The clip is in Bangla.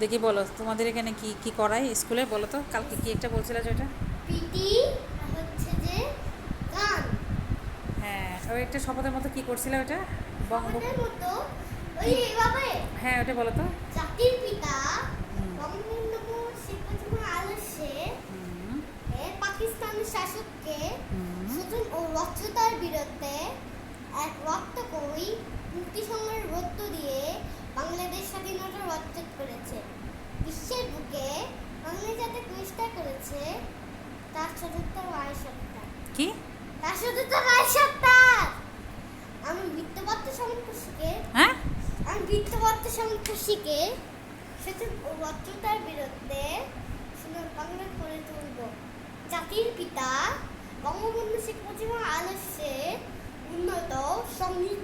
দেখি বলো তোমাদের এখানে কি কি করায় স্কুলে? বলো তো কালকে কি একটা বলছিলে যেটা? পিটি হচ্ছে যে গান। হ্যাঁ ওই একটা শপথের মতো কি করছিলে ওটা? বঙ্গ আমাদের মতো? ওই এইভাবে? হ্যাঁ ওটা বলো তো। জাতির পিতা। বঙ্গবন্ধু শেখ মুজিবুর এ পাকিস্তানের শাসককে শোষণ ও রক্ততার বিরুদ্ধে এক রক্তকরী মুক্তি সংগ্রামের রক্ত তার তো আয় সপ্তাহ। আমি বৃত্তপত্র সমকুশিকে হ্যাঁ? আমি বৃত্তপত্র শোষণ ও রক্ততার বিরুদ্ধে সুন্দর বাংলা করে তুলব। জাতির পিতা বঙ্গবন্ধু শেখ মুজিবুর আদর্শে উন্নত সমৃদ্ধ